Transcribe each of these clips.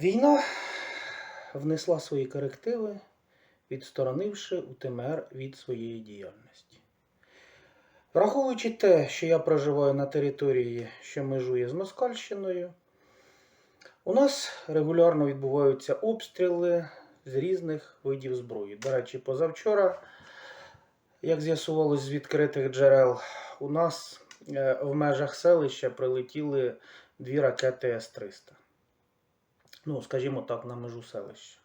Війна внесла свої корективи, відсторонивши УТМР від своєї діяльності. Враховуючи те, що я проживаю на території, що межує з Москальщиною, у нас регулярно відбуваються обстріли з різних видів зброї. До речі, позавчора, як з'ясувалось з відкритих джерел, у нас е, в межах селища прилетіли дві ракети С-300 ну, скажімо так, на межу селища.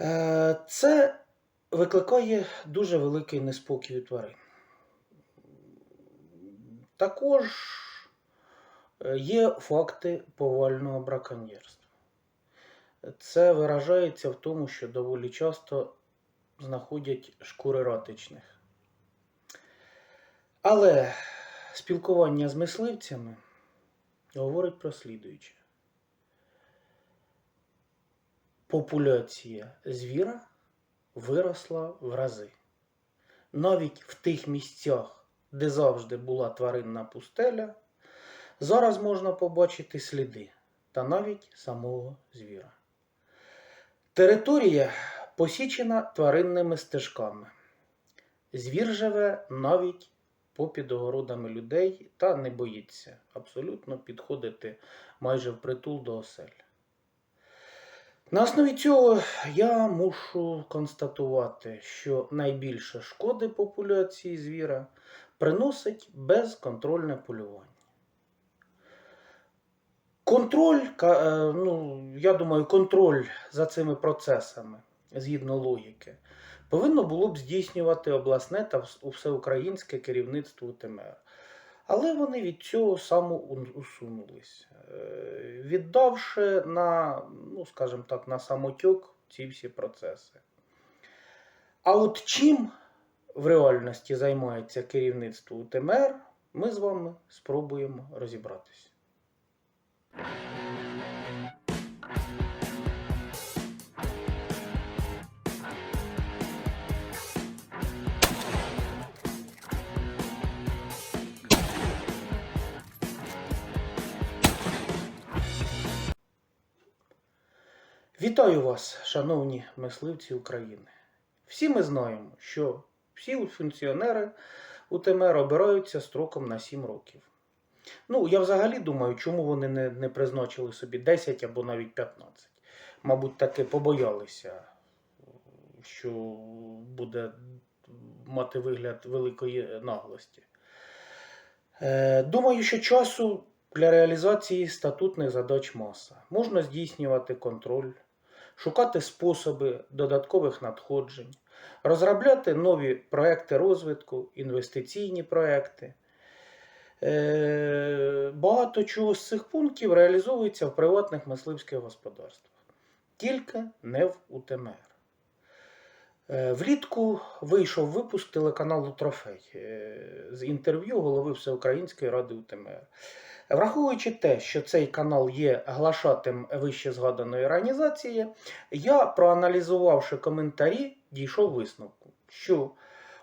Е, Це викликає дуже великий неспокій у тварин. Також е, є факти повального браконьєрства. Це виражається в тому, що доволі часто знаходять шкури ратичних. Але спілкування з мисливцями говорить про слідуюче. Популяція звіра виросла в рази. Навіть в тих місцях, де завжди була тваринна пустеля, зараз можна побачити сліди та навіть самого звіра. Територія посічена тваринними стежками. Звір живе навіть попід огородами людей та не боїться абсолютно підходити майже впритул до осель. На основі цього я мушу констатувати, що найбільше шкоди популяції звіра приносить безконтрольне полювання. Контроль, е, ну, я думаю, контроль за цими процесами, згідно логіки, повинно було б здійснювати обласне та всеукраїнське керівництво УТМР. Але вони від цього самоусунулись, е, віддавши на, ну, скажімо так, на самотюк ці всі процеси. А от чим в реальності займається керівництво УТМР, ми з вами спробуємо розібратися. Вітаю вас, шановні мисливці України. Всі ми знаємо, що всі функціонери УТМР обираються строком на 7 років. Ну, я взагалі думаю, чому вони не, не призначили собі 10 або навіть 15. Мабуть, таки побоялися, що буде мати вигляд великої наглості. Е, Думаю, що часу для реалізації статутних задач маса. Можна здійснювати контроль, шукати способи додаткових надходжень, розробляти нові проекти розвитку, інвестиційні проекти. Е, Багато чого з цих пунктів реалізовується в приватних мисливських господарствах, тільки не в УТМР. Е, Влітку вийшов випуск телеканалу Трофей е, з інтерв'ю голови Всеукраїнської ради УТМР. Враховуючи те, що цей канал є глашатим вище згаданої організації, я, проаналізувавши коментарі, дійшов висновку, що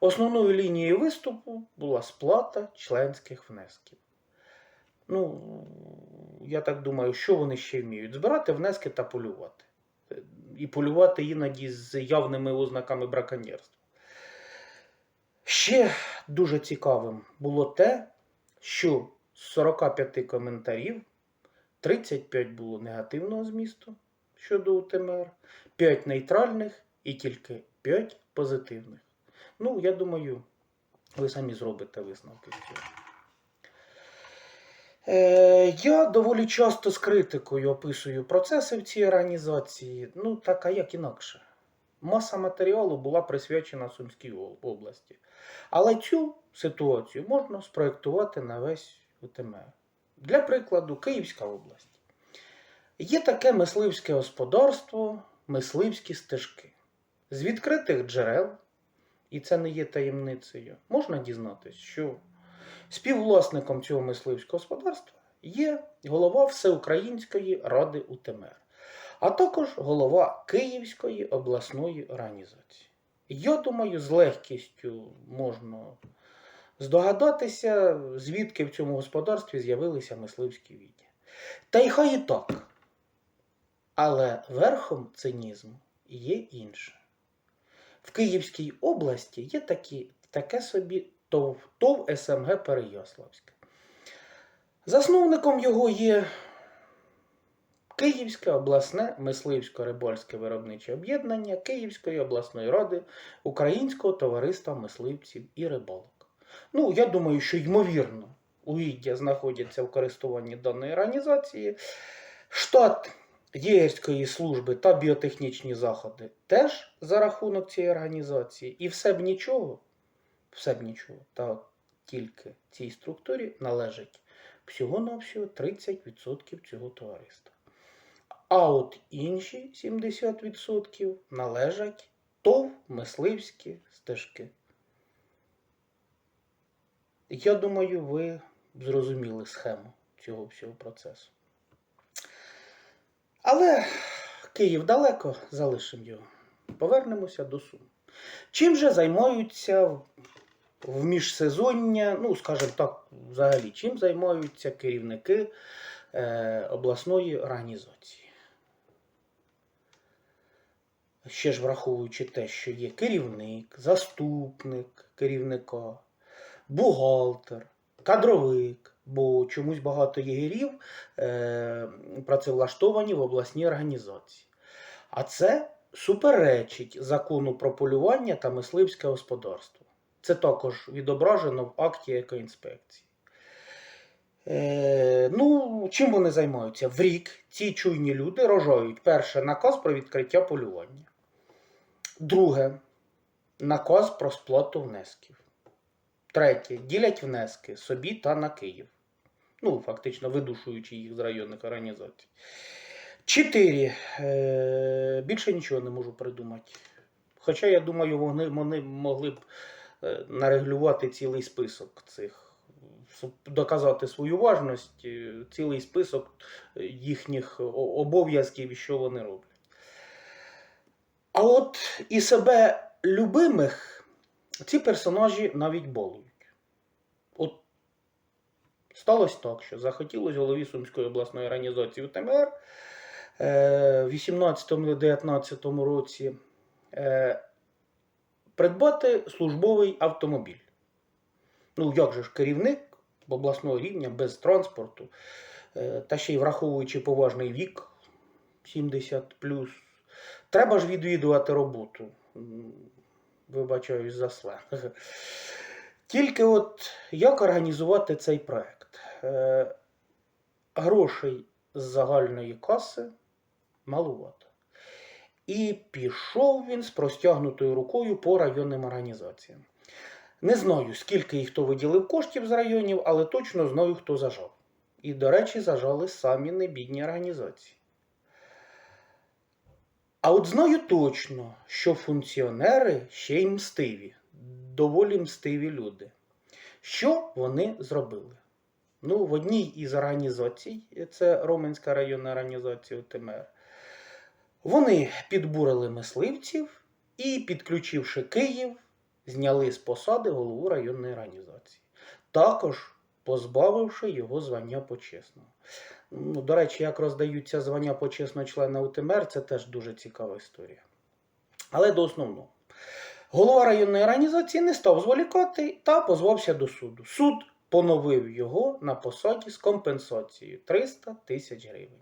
основною лінією виступу була сплата членських внесків. Ну, я так думаю, що вони ще вміють? Збирати внески та полювати. І полювати іноді з явними ознаками браконьєрства. Ще дуже цікавим було те, що з 45 коментарів 35 було негативного змісту щодо УТМР, 5 нейтральних і тільки 5 позитивних. Ну, я думаю, ви самі зробите висновки з цього. Е, я доволі часто з критикою описую процеси в цій організації. Ну, так, а як інакше. Маса матеріалу була присвячена Сумській області. Але цю ситуацію можна спроєктувати на весь УТМР. Для прикладу, Київська область. Є таке мисливське господарство, мисливські стежки. З відкритих джерел, і це не є таємницею, можна дізнатися, що співвласником цього мисливського господарства є голова Всеукраїнської ради УТМР, а також голова Київської обласної організації. Я думаю, з легкістю можна здогадатися, звідки в цьому господарстві з'явилися мисливські відділи. Та й хай і так. Але верхом цинізму є інше. В Київській області є такі, таке собі ТОВ, ТОВ СМГ Переяславське. Засновником його є Київське обласне мисливсько-рибальське виробниче об'єднання Київської обласної ради Українського товариства мисливців і рибалок. Ну, я думаю, що ймовірно, угіддя знаходяться в користуванні даної організації. Штат єгерської служби та біотехнічні заходи теж за рахунок цієї організації. І все б нічого, все б нічого, та тільки цій структурі належить всього-навсього 30% цього товариства. А от інші 70% належать ТОВ мисливські стежки. Я думаю, ви зрозуміли схему цього всього процесу. Але Київ далеко, залишимо його. Повернемося до Сум. Чим же займаються в міжсезоння, ну, скажімо так, взагалі, чим займаються керівники е, обласної організації? Ще ж враховуючи те, що є керівник, заступник керівника, бухгалтер, кадровик, бо чомусь багато єгерів е, працевлаштовані в обласній організації. А це суперечить закону про полювання та мисливське господарство. Це також відображено в акті екоінспекції. Е, ну, чим вони займаються? В рік ці чуйні люди рожають перше наказ про відкриття полювання. Друге наказ про сплату внесків. Третє ділять внески собі та на Київ. Ну, фактично видушуючи їх з районних організацій. Чотири. Е, більше нічого не можу придумати. Хоча, я думаю, вони, вони могли б е, нарегулювати цілий список цих, доказати свою важність, е, цілий список їхніх обов'язків і що вони роблять. А от і себе любимих ці персонажі навіть балують. От сталося так, що захотілося голові Сумської обласної організації УТМР е, в 18-19 році е, придбати службовий автомобіль. Ну, як же ж керівник обласного рівня без транспорту, е, та ще й враховуючи поважний вік 70 треба ж відвідувати роботу. Вибачаюсь за сленг. Тільки от як організувати цей проект? Е, грошей з загальної каси малувато. І пішов він з простягнутою рукою по районним організаціям. Не знаю, скільки і хто виділив коштів з районів, але точно знаю, хто зажав. І, до речі, зажали самі небідні організації. А от знаю точно, що функціонери ще й мстиві, доволі мстиві люди. Що вони зробили? Ну, в одній із організацій, це Роменська районна організація УТМР, вони підбурили мисливців і, підключивши Київ, зняли з посади голову районної організації. Також позбавивши його звання почесного. Ну, до речі, як роздаються звання почесного члена УТМР, це теж дуже цікава історія. Але до основного. Голова районної організації не став зволікати та позвався до суду. Суд поновив його на посаді з компенсацією 300 тисяч гривень.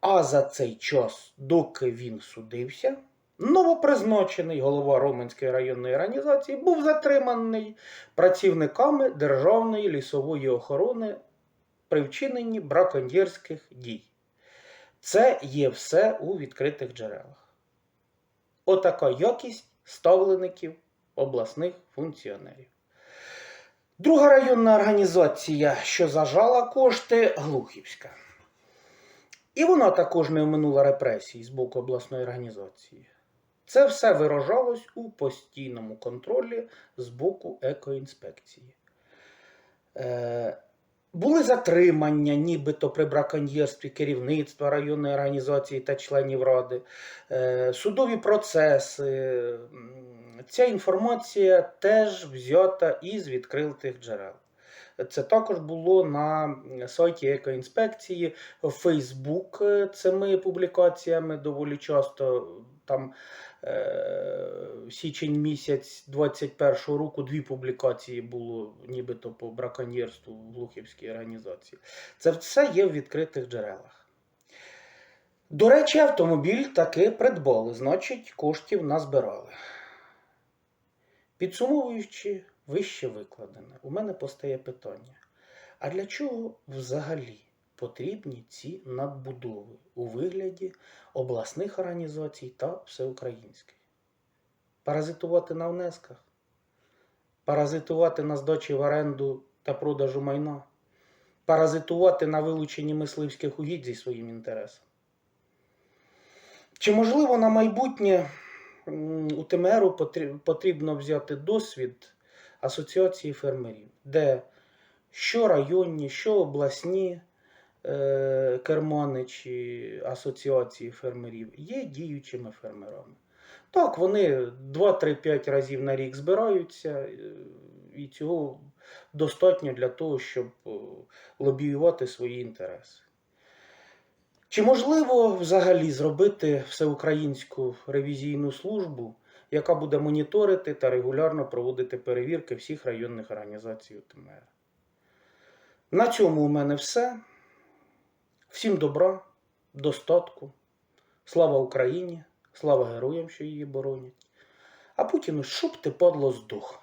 А за цей час, доки він судився, новопризначений голова Роменської районної організації був затриманий працівниками Державної лісової охорони при вчиненні браконьєрських дій. Це є все у відкритих джерелах. Отака якість ставлеників обласних функціонерів. Друга районна організація, що зажала кошти, Глухівська. І вона також не оминула репресій з боку обласної організації. Це все виражалось у постійному контролі з боку екоінспекції. Були затримання, нібито при браконьєрстві керівництва районної організації та членів ради, е, судові процеси. Ця інформація теж взята із відкритих джерел. Це також було на сайті екоінспекції, Фейсбук е, цими публікаціями доволі часто. Там січень місяць 21-го року дві публікації було нібито по браконьєрству в Глухівській організації. Це все є в відкритих джерелах. До речі, автомобіль таки придбали, значить, коштів назбирали. Підсумовуючи вище викладене, у мене постає питання: а для чого взагалі потрібні ці надбудови у вигляді обласних організацій та всеукраїнських? Паразитувати на внесках? Паразитувати на здачі в оренду та продажу майна? Паразитувати на вилученні мисливських угідь зі своїм інтересом? Чи можливо на майбутнє у ТМРу потрібно взяти досвід асоціації фермерів, де що районні, що обласні е, кермани чи асоціації фермерів є діючими фермерами. Так, вони 2-3-5 разів на рік збираються, е, і цього достатньо для того, щоб е, лобіювати свої інтереси. Чи можливо взагалі зробити всеукраїнську ревізійну службу, яка буде моніторити та регулярно проводити перевірки всіх районних організацій УТМР? На цьому у мене все. Всім добра, достатку. Слава Україні, слава героям, що її боронять. А Путіну, щоб ти падло здох.